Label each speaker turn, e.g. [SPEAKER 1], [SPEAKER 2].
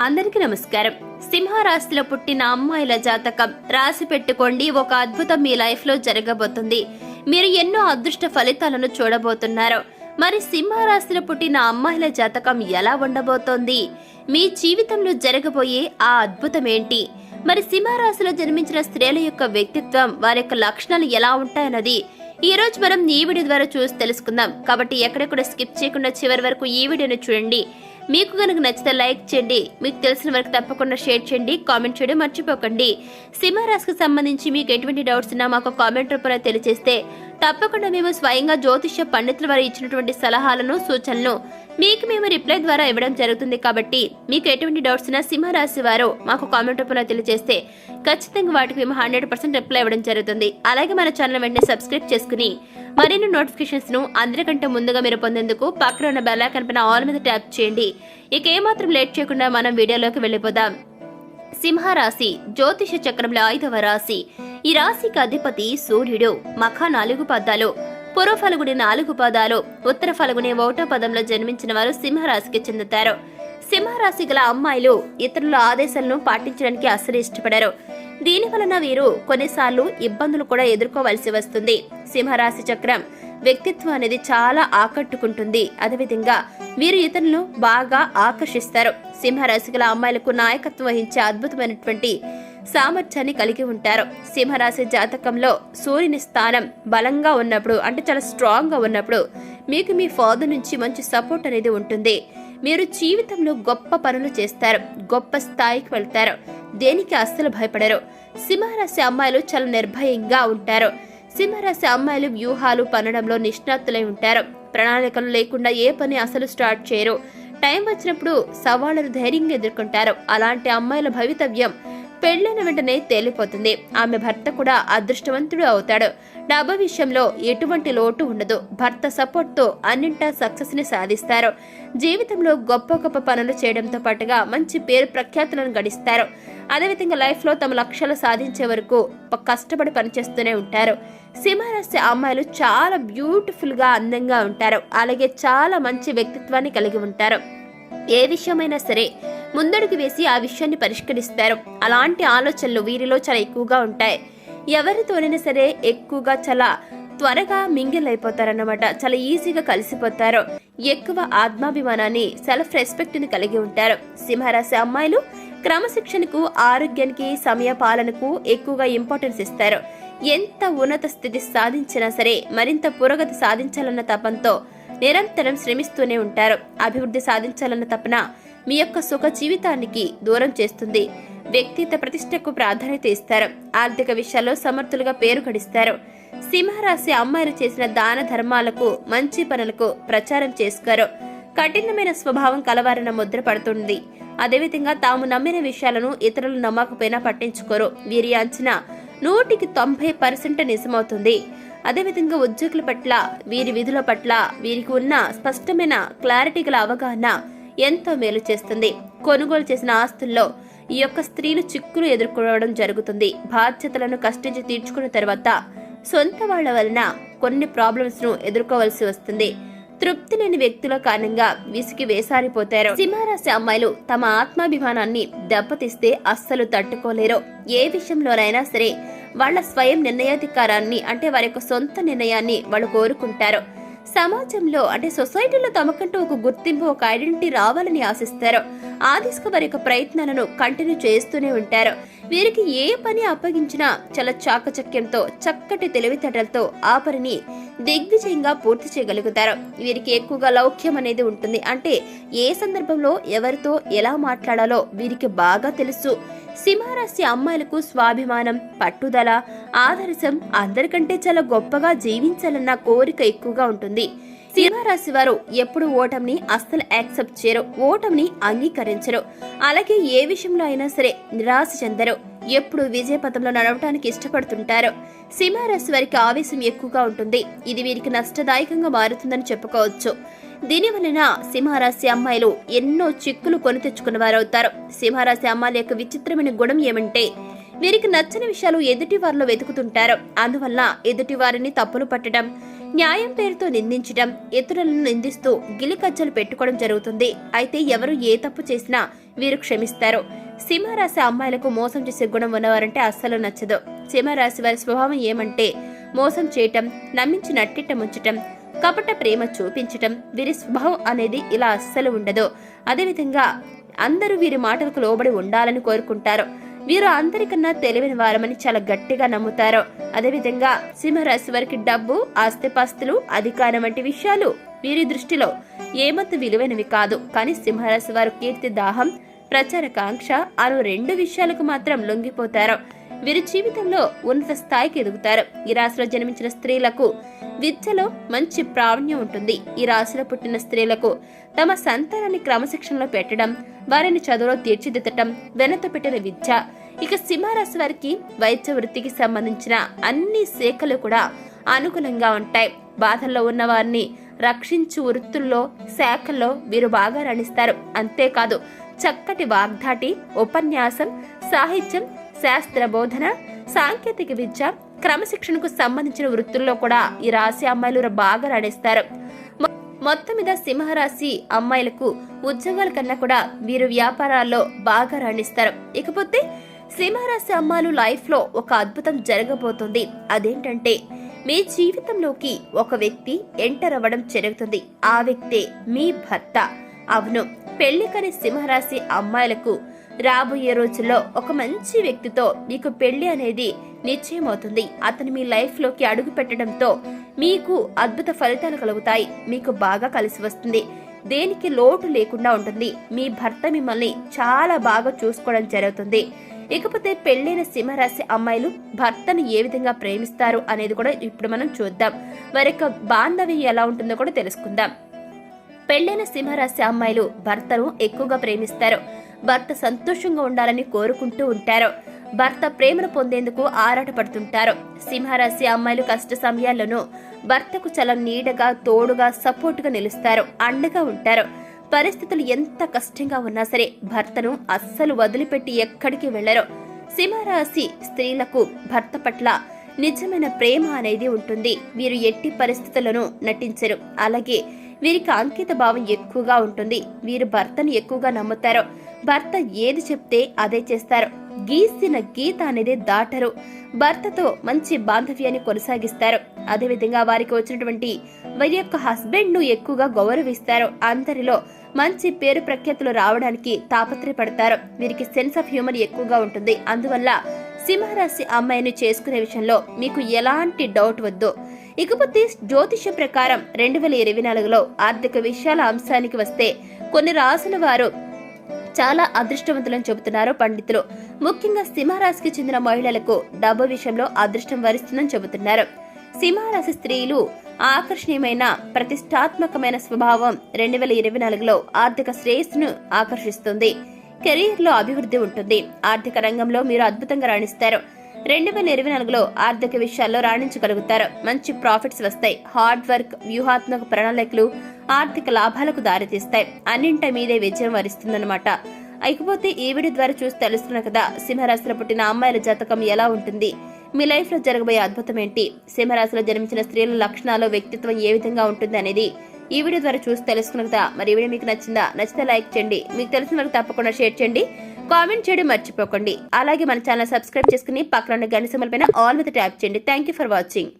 [SPEAKER 1] అందరికీ నమస్కారం. సింహరాశిలో పుట్టిన అమ్మాయిల జాతకం రాసి పెట్టుకోండి. ఒక అద్భుతం మీ లైఫ్లో జరగబోతుంది. మీరు ఎన్నో అదృష్ట ఫలితాలను చూడబోతున్నారు. మరి సింహరాశిలో పుట్టిన అమ్మాయిల జాతకం ఎలా ఉండబోతోంది? మీ జీవితంలో జరగబోయే ఆ అద్భుతం ఏంటి? మరి సింహరాశిలో జన్మించిన స్త్రీల యొక్క వ్యక్తిత్వం వారి యొక్క లక్షణాలు ఎలా ఉంటాయన్నది ఈ రోజు మనం ఈ వీడియో ద్వారా చూసి తెలుసుకుందాం. కాబట్టి ఎక్కడెక్కడ స్కిప్ చేయకుండా చివరి వరకు ఈ వీడియోను చూడండి. మీకు కనుక నచ్చితే లైక్ చేయండి. మీకు తెలిసిన వరకు తప్పకుండా షేర్ చేయండి కామెంట్ చేయడం మర్చిపోకండి. సింహరాశికి సంబంధించి మీకు ఎటువంటి డౌట్స్ ఉన్నా మాకు కామెంట్ రూపంలో తెలియజేస్తే తప్పకుండా మేము స్వయంగా జ్యోతిష్య పండితుల వారు ఇచ్చినటువంటి సలహాలను సూచనలు మీకు మేము రిప్లై ద్వారా ఇవ్వడం జరుగుతుంది కాబట్టి మీకు ఎటువంటి డౌట్స్ ఉన్నా సింహరాశి వారు మాకు కామెంట్ రూపంలో తెలియజేస్తే ఖచ్చితంగా వాటికి మేము హండ్రెడ్ పర్సెంట్ రిప్లై ఇవ్వడం జరుగుతుంది. అలాగే మన ఛానల్ వెంటనే సబ్స్క్రైబ్ చేసుకుని మరిన్ని నోటిఫికేషన్స్ను అందరికంటే ముందుగా మీరు పొందేందుకు పక్కన ఉన్న బెల్ ఐకాన్ పైన ఆల్ మీద ట్యాప్ చేయండి. ఇక ఏమాత్రం లేట్ చేయకుండా మనం వీడియోలోకి వెళ్ళిపోదాం. సింహరాశి జ్యోతిష చక్రంలో ఐదవ రాశి. ఈ రాశికి అధిపతి సూర్యుడు. మఖ నాలుగు పదాలు. పూర్వ ఫలగుని నాలుగు పదాలు. ఉత్తర ఫలుగుని ఒకటో పదంలో జన్మించిన వారు సింహరాశికి చెందుతారు. సింహరాశి గల అమ్మాయిలు ఇతరుల ఆదేశాలను పాటించడానికి అసలు ఇష్టపడరు. దీని వలన వీరు కొన్నిసార్లు ఇబ్బందులు కూడా ఎదుర్కోవలసి వస్తుంది. సింహరాశి చక్రం వ్యక్తిత్వం అనేది చాలా ఆకట్టుకుంటుంది. అదేవిధంగా వీరు ఇతరులను బాగా ఆకర్షిస్తారు. సింహరాశి గల అమ్మాయిలకు నాయకత్వం వహించే అద్భుతమైనటువంటి సామర్థ్యాన్ని కలిగి ఉంటారు. సింహరాశి జాతకంలో సూర్యుని స్థానం బలంగా ఉన్నప్పుడు అంటే చాలా స్ట్రాంగ్గా ఉన్నప్పుడు మీకు మీ ఫాదర్ నుంచి మంచి సపోర్ట్ అనేది ఉంటుంది. మీరు జీవితంలో గొప్ప పనులు చేస్తారు గొప్ప స్థాయికి వెళ్తారు. దేనికి అస్సలు భయపడరు. సింహరాశి అమ్మాయిలు చాలా నిర్భయంగా ఉంటారు. సింహరాశి అమ్మాయిలు వ్యూహాలు పనడంలో నిష్ణాతులై ఉంటారు. ప్రణాళికలు లేకుండా ఏ పని అసలు స్టార్ట్ చేయరు. టైం వచ్చినప్పుడు సవాళ్ళను ధైర్యంగా ఎదుర్కొంటారు. అలాంటి అమ్మాయిల భవితవ్యం పెళ్ళైన వెంటనే తేలిపోతుంది. ఆమె భర్త కూడా అదృష్టవంతుడు అవుతాడు. డబ్బు విషయంలో ఎటువంటి లోటు ఉండదు. భర్త సపోర్ట్తో అన్నింటా సక్సెస్ని సాధిస్తారు. జీవితంలో గొప్ప గొప్ప పనులు చేయడంతో పాటుగా మంచి పేరు ప్రఖ్యాతులను గడిస్తారు. అదేవిధంగా లైఫ్లో తమ లక్ష్యాలు సాధించే వరకు కష్టపడి పనిచేస్తూనే ఉంటారు. సింహరాశి అమ్మాయిలు చాలా బ్యూటిఫుల్గా అందంగా ఉంటారు. అలాగే చాలా మంచి వ్యక్తిత్వాన్ని కలిగి ఉంటారు. ఏ విషయమైనా సరే ముందడుగు వేసి ఆ విషయాన్ని పరిష్కరిస్తారు. అలాంటి ఆలోచనలు వీరిలో చాలా ఎక్కువగా ఉంటాయి. ఎవరితోనైనా సరే ఎక్కువగా చాలా త్వరగా మింగిల్ అయిపోతారన్నమాట చాలా ఈజీగా కలిసిపోతారు. ఎక్కువ ఆత్మాభిమానాన్ని సెల్ఫ్ రెస్పెక్ట్ని కలిగి ఉంటారు. సింహరాశి అమ్మాయిలు క్రమశిక్షణకు ఆరోగ్యానికి సమయ పాలనకు ఎక్కువగా ఇంపార్టెన్స్ ఇస్తారు. ఎంత ఉన్నత స్థితి సాధించినా సరే మరింత పురోగతి సాధించాలన్న తపంతో నిరంతరం శ్రమిస్తూనే ఉంటారు. అభివృద్ధి సాధించాలన్న తపన మీ యొక్క సుఖ జీవితానికి దూరం చేస్తుంది. వ్యక్తిత్వ ప్రతిష్టకు ప్రాధాన్యత ఇస్తారు. ఆర్థిక విషయాల్లో సమర్థులుగా పేరు గడిస్తారు. సింహరాశి అమ్మాయిలు చేసిన దాన ధర్మాలకు మంచి పనులకు ప్రచారం చేసుకోరు కఠినమైన స్వభావం కలవారిన ముద్ర పడుతుంది. అదేవిధంగా తాము నమ్మిన విషయాలను ఇతరులు నమ్మకపోయినా పట్టించుకోరు. వీరి అంచనా నూటికి తొంభై పర్సెంట్ నిజమవుతుంది. అదేవిధంగా ఉద్యోగుల పట్ల వీరి విధుల పట్ల వీరికి ఉన్న స్పష్టమైన క్లారిటీ గల అవగాహన ఎంతో మేలు చేస్తుంది. కొనుగోలు చేసిన ఆస్తుల్లో ఈ యొక్క స్త్రీలు చిక్కులు ఎదుర్కోవడం జరుగుతుంది. బాధ్యతలను కష్టించి తీర్చుకున్న తర్వాత సొంత వాళ్ళ వలన కొన్ని ప్రాబ్లమ్స్ను ఎదుర్కోవాల్సి వస్తుంది. తృప్తి లేని వ్యక్తుల కారణంగా విసిగి వేసారిపోతారు. సింహరాశి అమ్మాయిలు తమ ఆత్మాభిమానాన్ని దెబ్బతీస్తే అస్సలు తట్టుకోలేరు. ఏ విషయంలోనైనా సరే వాళ్ళ స్వయం నిర్ణయాధికారాన్ని అంటే వారి యొక్క సొంత నిర్ణయాన్ని వాళ్ళు కోరుకుంటారు. సమాజంలో అంటే సొసైటీలో తమకంటూ ఒక గుర్తింపు ఒక ఐడెంటిటీ రావాలని ఆశిస్తారు. ఆ దిశగా వారి యొక్క ప్రయత్నాలను కంటిన్యూ చేస్తూనే ఉంటారు. వీరికి ఏ పని అప్పగించినా చాలా చాకచక్యంతో చక్కటి తెలివితేటలతో ఆ పనిని దిగ్విజయంగా పూర్తి చేయగలుగుతారు. వీరికి ఎక్కువగా లౌక్యం అనేది ఉంటుంది. అంటే ఏ సందర్భంలో ఎవరితో ఎలా మాట్లాడాలో వీరికి బాగా తెలుసు. సింహరాశి అమ్మాయిలకు స్వాభిమానం పట్టుదల ఆదర్శం అందరికంటే చాలా గొప్పగా జీవించాలన్న కోరిక ఎక్కువగా ఉంటుంది. సింహరాశి వారు ఎప్పుడు ఓటమిని అస్సలు యాక్సెప్ట్ చేయరు ఓటమిని అంగీకరించరు. అలాగే ఏ విషయంలో అయినా సరే నిరాశ చెందరు ఎప్పుడు విజయ పథంలో నడవటానికి ఇష్టపడుతుంటారు. సింహరాశి వారికి ఆవేశం ఎక్కువగా ఉంటుంది ఇది వీరికి నష్టదాయకంగా మారుతుందని చెప్పుకోవచ్చు. దీని వలన సింహరాశి అమ్మాయిలు ఎన్నో చిక్కులు కొని తెచ్చుకున్న వారవుతారు. సింహరాశి అమ్మాయిల యొక్క విచిత్రమైన గుణం ఏమంటే వీరికి నచ్చని విషయాలు ఎదుటి వారిలో వెతుకుతుంటారు. అందువల్ల ఎదుటి వారిని తప్పులు పట్టడం న్యాయం పేరుతో నిందించడం ఇతరులను నిందిస్తూ గిలికజ్జలు పెట్టుకోవడం జరుగుతుంది. అయితే ఎవరు ఏ తప్పు చేసినా వీరు క్షమిస్తారు. సింహరాశి అమ్మాయిలకు మోసం చేసే గుణం ఉన్నవారంటే అస్సలు నచ్చదు. సింహరాశి వారి స్వభావం ఏమంటే మోసం చేయటం నమ్మించి నట్టిట్ట ముంచటం కపట ప్రేమ చూపించటం వీరి స్వభావం అనేది ఇలా అస్సలు ఉండదు. అదేవిధంగా అందరూ వీరి మాటలకు లోబడి ఉండాలని కోరుకుంటారు. వీరు అందరికన్నా తెలివైన వారమని చాలా గట్టిగా నమ్ముతారు. అదేవిధంగా సింహరాశి వారికి డబ్బు ఆస్తిపాస్తులు అధికారం వంటి విషయాలు వీరి దృష్టిలో ఏమంత విలువైనవి కాదు. కానీ సింహరాశి వారు కీర్తి దాహం ప్రచార కాంక్ష అను రెండు విషయాలకు మాత్రం లొంగిపోతారు. వీరి జీవితంలో ఉన్నత స్థాయికి ఎదుగుతారు. ఈ రాశిలో జన్మించిన స్త్రీలకు విద్యలో మంచి ప్రావీణ్యం ఉంటుంది. ఈ రాశిలో పుట్టిన స్త్రీలకు తమ సంతానాన్ని క్రమశిక్షణలో పెట్టడం వారిని చదువులో తీర్చిదిద్దటం వెనత పెట్టిన విద్య ఇక సింహరాశి వారికి వైద్య వృత్తికి సంబంధించిన అన్ని శాఖలు కూడా అనుకూలంగా ఉంటాయి. బాధల్లో ఉన్న వారిని రక్షించు వృత్తుల్లో శాఖల్లో వీరు బాగా రాణిస్తారు. అంతేకాదు చక్కటి వాగ్దాటి ఉపన్యాసం సాహిత్యం శాస్త్ర బోధన సాంకేతిక విద్య క్రమశిక్షణకు సంబంధించిన వృత్తుల్లో కూడా ఈ రాశి అమ్మాయిలు బాగా రాణిస్తారు. మొత్తం మీద సింహరాశి అమ్మాయిలకు ఉద్యోగాల కన్నా కూడా వీరు వ్యాపారాల్లో బాగా రాణిస్తారు. ఇకపోతే సింహరాశి అమ్మాయిలు లైఫ్లో ఒక అద్భుతం జరగబోతుంది. అదేంటంటే మీ జీవితంలోకి ఒక వ్యక్తి ఎంటర్ అవ్వడం జరుగుతుంది. ఆ వ్యక్తే మీ భర్త. అవును పెళ్ళి కాని సింహరాశి అమ్మాయిలకు రాబోయే రోజుల్లో ఒక మంచి వ్యక్తితో మీకు పెళ్ళి అనేది నిశ్చయమవుతుంది. అతను మీ లైఫ్లోకి అడుగు పెట్టడంతో మీకు అద్భుత ఫలితాలు కలుగుతాయి. మీకు బాగా కలిసి వస్తుంది. దేనికి లోటు లేకుండా ఉంటుంది. మీ భర్త మిమ్మల్ని చాలా బాగా చూసుకోవడం జరుగుతుంది. ఇకపోతే పెళ్ళైన సింహరాశి అమ్మాయిలు భర్తను ఏ విధంగా ప్రేమిస్తారు అనేది కూడా ఇప్పుడు మనం చూద్దాం. వారి యొక్క బాంధవ్యం ఎలా ఉంటుందో కూడా తెలుసుకుందాం. పెళ్ళైన సింహరాశి అమ్మాయిలు భర్తను ఎక్కువగా ప్రేమిస్తారు. భర్త సంతోషంగా ఉండాలని కోరుకుంటూ ఉంటారు. భర్త ప్రేమను పొందేందుకు ఆరాటపడుతుంటారు. సింహరాశి అమ్మాయిలు కష్ట సమయాల్లోనూ భర్తకు చాలా నీడగా తోడుగా సపోర్టుగా నిలుస్తారు. అండగా ఉంటారు. పరిస్థితులు ఎంత కష్టంగా ఉన్నా సరే భర్తను అస్సలు వదిలిపెట్టి ఎక్కడికి వెళ్ళరు సింహరాశి స్త్రీలకు భర్త పట్ల నిజమైన ప్రేమ అనేది ఉంటుంది. వీరు ఎట్టి పరిస్థితులను నటించరు. అలాగే వీరికి అంకిత భావం ఎక్కువగా ఉంటుంది. వీరు భర్తను ఎక్కువగా నమ్ముతారు. భర్త ఏది చెప్తే అదే చేస్తారు. గీసిన గీత అనేది దాటరు. భర్తతో మంచి బాంధవ్యాన్ని కొనసాగిస్తారు. అదేవిధంగా వారికి వచ్చినటువంటి వారి యొక్క హస్బెండ్ను ఎక్కువగా గౌరవిస్తారు. అందరిలో మంచి పేరు ప్రఖ్యాతులు రావడానికి తాపత్రయపడతారు. వీరికి సెన్స్ ఆఫ్ హ్యూమర్ ఎక్కువగా ఉంటుంది. అందువల్ల సింహరాశి అమ్మాయిని చేసుకునే విషయంలో మీకు ఎలాంటి డౌట్ వద్దు. ఇకపోతే జ్యోతిష ప్రకారం రెండు వేల ఇరవై నాలుగులో ఆర్థిక విషయాల అంశానికి వస్తే కొన్ని రాసిన వారు చాలా అదృష్టవంతులని చెబుతున్నారు పండితులు. ముఖ్యంగా సింహరాశికి చెందిన మహిళలకు డబ్బు విషయంలో అదృష్టం వరిస్తుందని చెబుతున్నారు. సింహరాశి స్త్రీలు ఆకర్షణీయమైన ప్రతిష్టాత్మకమైన స్వభావం రెండు వేల ఇరవై నాలుగులో ఆర్థిక శ్రేయస్సును ఆకర్షిస్తుంది. కెరీర్లో అభివృద్ధి ఉంటుంది. ఆర్థిక రంగంలో మీరు అద్భుతంగా రాణిస్తారు. రెండు వేల ఇరవై నాలుగులో ఆర్థిక విషయాల్లో రాణించగలుగుతారు. మంచి ప్రాఫిట్స్ వస్తాయి. హార్డ్ వర్క్ వ్యూహాత్మక ప్రణాళికలు ఆర్థిక లాభాలకు దారితీస్తాయి. అన్నింటి మీదే విజయం వరిస్తుందన్నమాట. అయిపోతే ఈ వీడియో ద్వారా చూసి తెలుస్తున్న కదా సింహరాశిలో పుట్టిన అమ్మాయిల జాతకం ఎలా ఉంటుంది? మీ లైఫ్లో జరగబోయే అద్భుతం ఏంటి? సింహరాశిలో జన్మించిన స్త్రీల లక్షణాలు వ్యక్తిత్వం ఏ విధంగా ఉంటుంది అనేది ఈ వీడియో ద్వారా చూసి తెలుసుకున్న కదా మరి ఈ వీడియో మీకు నచ్చిందా? నచ్చితే లైక్ చేయండి. మీకు తెలిసిన వరకు తప్పకుండా షేర్ చేయండి. కామెంట్ చేయడం మర్చిపోకండి. అలాగే మన ఛానల్ సబ్స్క్రైబ్ చేసుకుని పక్కన ఉన్న గంట సింబల్ పైన ఆల్ మీద ట్యాప్ చేయండి. Thank you for watching